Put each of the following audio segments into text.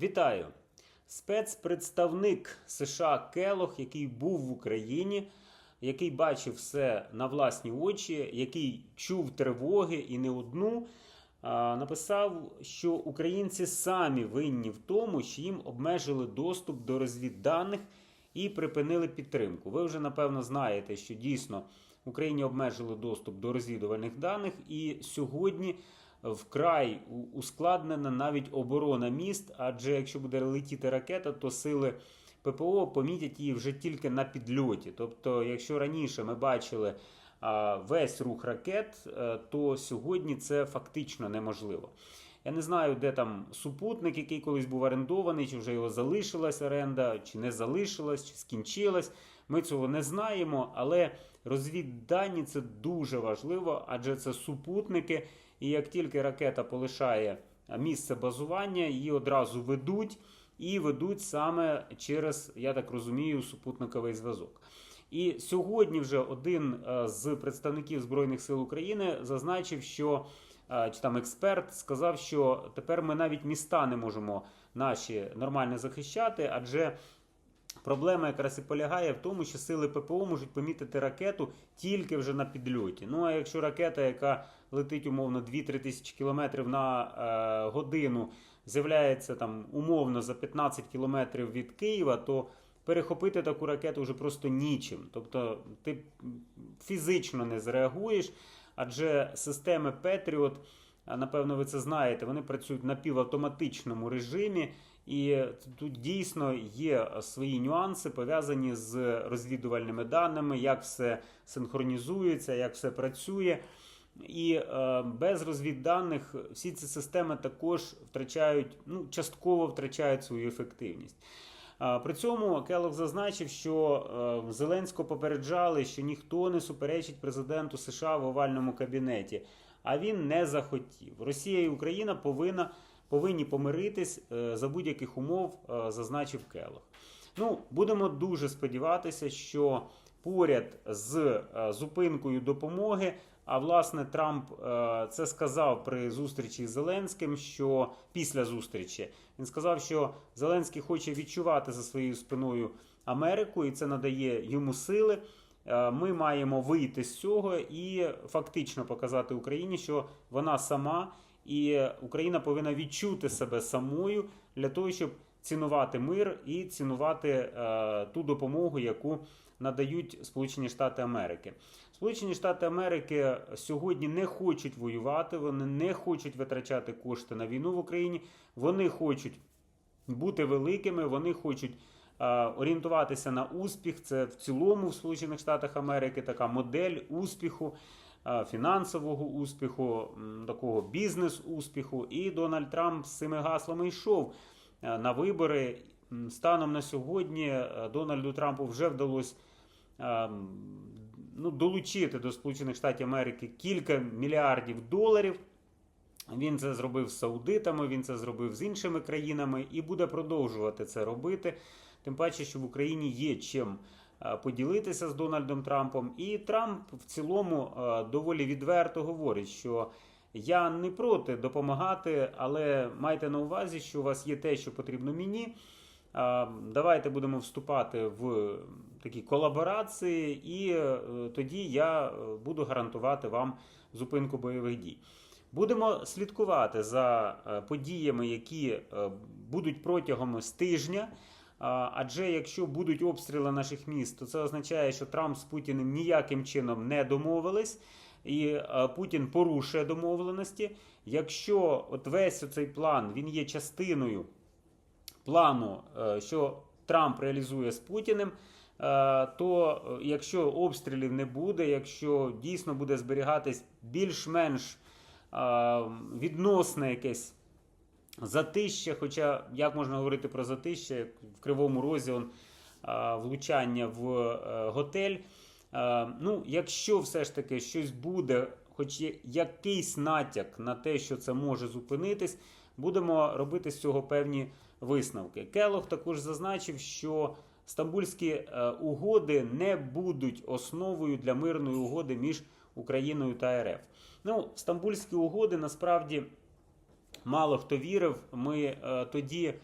Вітаю! Спецпредставник США Келох, який був в Україні, який бачив все на власні очі, який чув тривоги і не одну, написав, що українці самі винні в тому, що їм обмежили доступ до розвідданих і припинили підтримку. Ви вже напевно знаєте, що дійсно Україні обмежили доступ до розвідувальних даних, і сьогодні вкрай ускладнена навіть оборона міст. Адже якщо буде летіти ракета, то сили ППО помітять її вже тільки на підльоті. Тобто, якщо раніше ми бачили весь рух ракет, е, то сьогодні це фактично неможливо. Я не знаю, де там супутник, який колись був орендований, чи вже його залишилась оренда, чи не залишилась, чи скінчилась. Ми цього не знаємо, але розвіддані це дуже важливо, адже це супутники. І як тільки ракета полишає місце базування, її одразу ведуть і ведуть саме через, я так розумію, супутниковий зв'язок. І сьогодні вже один е, з представників Збройних сил України зазначив, що е, чи там експерт сказав, що тепер ми навіть міста не можемо наші нормально захищати, адже Проблема якраз і полягає в тому, що сили ППО можуть помітити ракету тільки вже на підльоті. Ну а якщо ракета, яка летить умовно 2-3 тисячі кілометрів на е, годину, з'являється там умовно за 15 кілометрів від Києва, то перехопити таку ракету вже просто нічим. Тобто ти фізично не зреагуєш, адже системи а, напевно, ви це знаєте, вони працюють на півавтоматичному режимі. І тут дійсно є свої нюанси пов'язані з розвідувальними даними, як все синхронізується, як все працює. І е, без розвідданих всі ці системи також втрачають, ну, частково втрачають свою ефективність. А, При цьому Келлог зазначив, що е, Зеленського попереджали, що ніхто не суперечить президенту США в овальному кабінеті, а він не захотів. Росія і Україна повинна повинні помиритись е, за будь-яких умов, е, зазначив Келох. Ну, будемо дуже сподіватися, що поряд з е, зупинкою допомоги, а власне Трамп це сказав при зустрічі з Зеленським, що після зустрічі він сказав, що Зеленський хоче відчувати за своєю спиною Америку, і це надає йому сили. Е, Ми маємо вийти з цього і фактично показати Україні, що вона сама і Україна повинна відчути себе самою для того, щоб цінувати мир і цінувати е, ту допомогу, яку надають Сполучені Штати Америки. Сполучені Штати Америки сьогодні не хочуть воювати, вони не хочуть витрачати кошти на війну в Україні. Вони хочуть бути великими, вони хочуть орієнтуватися на успіх. Це в цілому в Сполучених Штатах Америки така модель успіху е, фінансового успіху, такого бізнес-успіху. І Дональд Трамп з цими гаслами йшов е, на вибори. Станом на сьогодні е, Дональду Трампу вже вдалося е, ну, долучити до Сполучених Штатів Америки кілька мільярдів доларів. Він це зробив з саудитами, він це зробив з іншими країнами і буде продовжувати це робити. Тим паче, що в Україні є чим е, поділитися з Дональдом Трампом. І Трамп в цілому е, доволі відверто говорить, що я не проти допомагати, але майте на увазі, що у вас є те, що потрібно мені. Давайте будемо вступати в такі колаборації, і е, тоді я е, буду гарантувати вам зупинку бойових дій. Будемо слідкувати за е, подіями, які е, будуть протягом з тижня. Адже якщо будуть обстріли наших міст, то це означає, що Трамп з Путіним ніяким чином не домовились, і Путін порушує домовленості. Якщо от весь цей план він є частиною плану, е, що Трамп реалізує з Путіним, е, то е, якщо обстрілів не буде, якщо дійсно буде зберігатись більш-менш відносне якесь затища, хоча як можна говорити про затища, в Кривому Розі он, е, влучання в е, готель. Е, Ну, якщо все ж таки щось буде, хоч є якийсь натяк на те, що це може зупинитись, будемо робити з цього певні висновки. Келох також зазначив, що стамбульські е, угоди не будуть основою для мирної угоди між Україною та РФ. Ну, стамбульські угоди насправді мало хто вірив. Ми е, тоді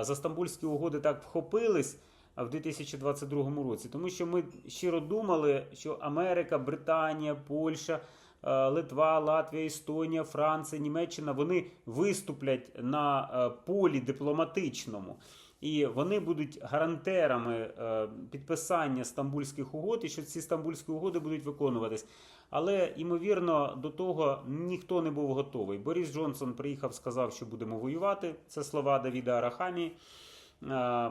за Стамбульські угоди так вхопились а, в 2022 році, тому що ми щиро думали, що Америка, Британія, Польща. е, Литва, Латвія, Естонія, Франція, Німеччина вони виступлять на е, полі дипломатичному. І вони будуть гарантерами е, підписання стамбульських угод, і що ці стамбульські угоди будуть виконуватись. Але ймовірно до того ніхто не був готовий. Борис Джонсон приїхав, сказав, що будемо воювати. Це слова Давіда Арахамії. Е,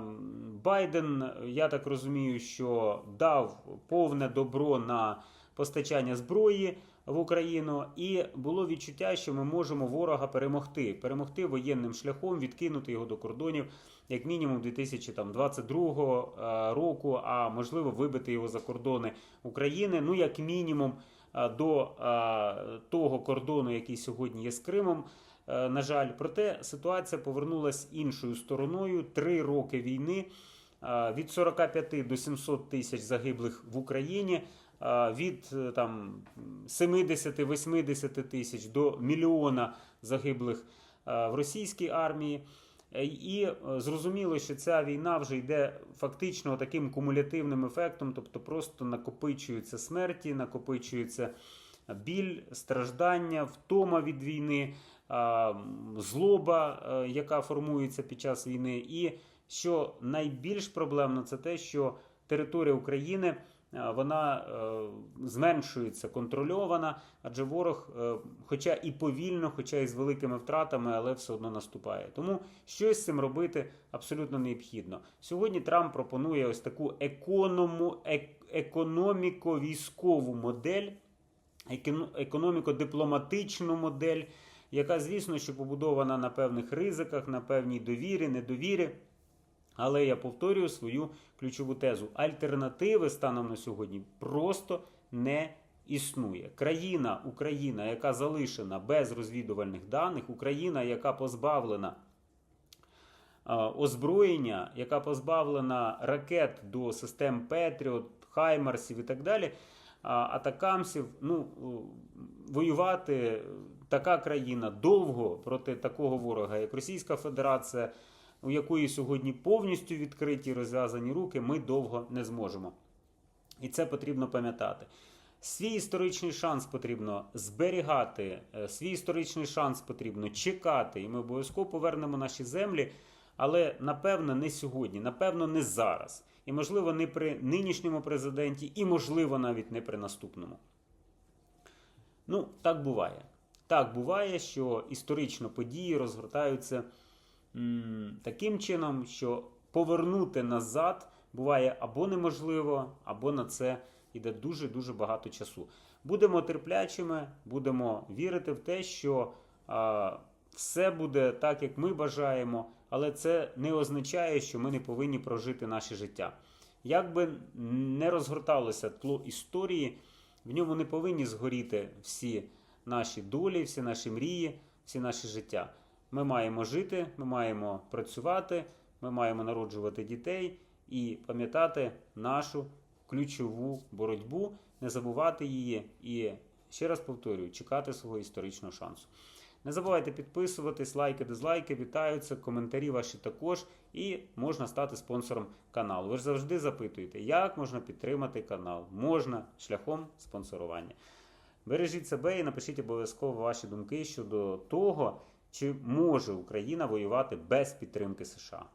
Байден, я так розумію, що дав повне добро на постачання зброї в Україну, і було відчуття, що ми можемо ворога перемогти, перемогти воєнним шляхом, відкинути його до кордонів, як мінімум 2022 е, року, а можливо вибити його за кордони України. Ну, як мінімум, е, до е, того кордону, який сьогодні є з Кримом. На жаль, проте ситуація повернулася іншою стороною. Три роки війни від 45 до 700 тисяч загиблих в Україні. Від там 70-80 тисяч до мільйона загиблих в російській армії. Е, І е, зрозуміло, що ця війна вже йде фактично таким кумулятивним ефектом, тобто просто накопичуються смерті, накопичується біль, страждання, втома від війни, злоба, е, яка формується під час війни. І що найбільш проблемно, це те, що територія України. Е, Вона е, зменшується, контрольована, адже ворог, е, хоча і повільно, хоча і з великими втратами, але все одно наступає. Тому щось з цим робити абсолютно необхідно. Сьогодні Трамп пропонує ось таку економу, ек, економіко-військову модель, еконо- економіко-дипломатичну модель, яка, звісно, що побудована на певних ризиках, на певній довірі, недовірі. Але я повторюю свою ключову тезу: альтернативи станом на сьогодні просто не існує. Країна, Україна, яка залишена без розвідувальних даних, Україна, яка позбавлена е, озброєння, яка позбавлена ракет до систем Петріот, Хаймарсів і так далі, а, атакамсів, ну, воювати така країна довго проти такого ворога, як Російська Федерація, у якої сьогодні повністю відкриті розв'язані руки, ми довго не зможемо. І це потрібно пам'ятати. Свій історичний шанс потрібно зберігати, е, свій історичний шанс потрібно чекати, і ми обов'язково повернемо наші землі, але напевно не сьогодні, напевно, не зараз. І можливо не при нинішньому президенті, і можливо навіть не при наступному. Ну, так буває. Так буває, що історично події розгортаються таким чином, що повернути назад буває або неможливо, або на це йде дуже-дуже багато часу. Будемо терплячими, будемо вірити в те, що а, все буде так, як ми бажаємо, але це не означає, що ми не повинні прожити наше життя. Як би не розгорталося тло історії, в ньому не повинні згоріти всі наші долі, всі наші мрії, всі наші життя. Ми маємо жити, ми маємо працювати, ми маємо народжувати дітей і пам'ятати нашу ключову боротьбу, не забувати її і ще раз повторюю, чекати свого історичного шансу. Не забувайте підписуватись, лайки, дизлайки, вітаються, коментарі ваші також, і можна стати спонсором каналу. Ви ж завжди запитуєте, як можна підтримати канал? Можна шляхом спонсорування. Бережіть себе і напишіть обов'язково ваші думки щодо того, чи може Україна воювати без підтримки США.